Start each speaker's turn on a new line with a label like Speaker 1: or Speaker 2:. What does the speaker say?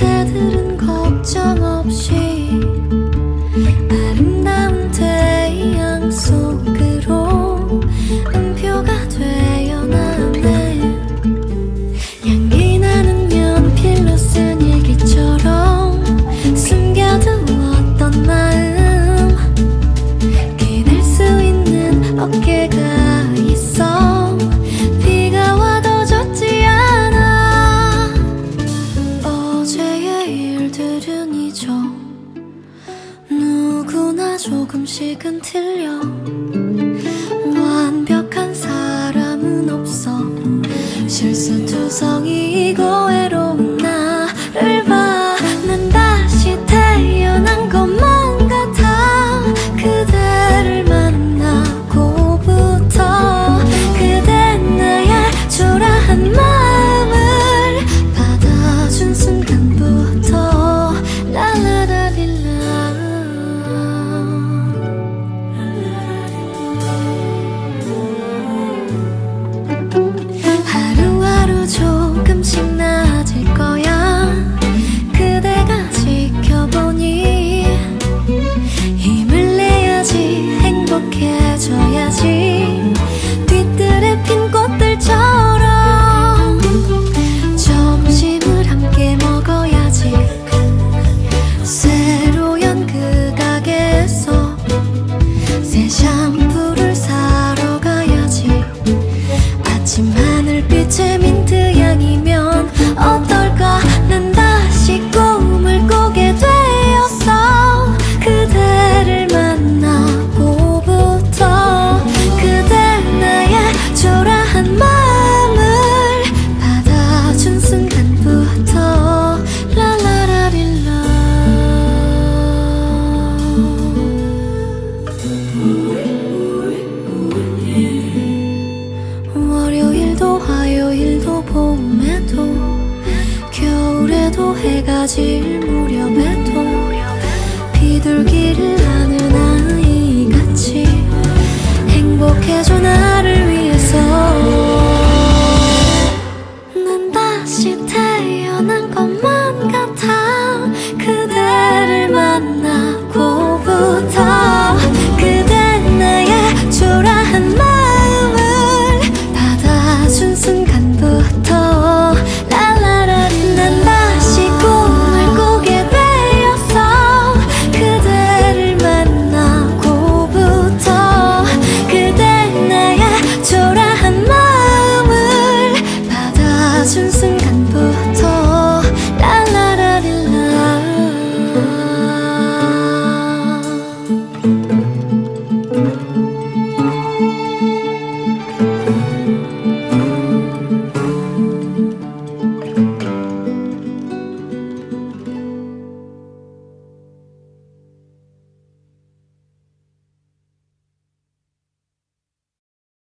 Speaker 1: 새들은 걱정 없이 조금씩은 틀려. 완벽한 사람은 없어. 실수 투성이고 외로운 해가 질 무렵에도 비둘기를 하는 아이같이 행복해져 나를 위해서 난 다시 태어난 것만 같아.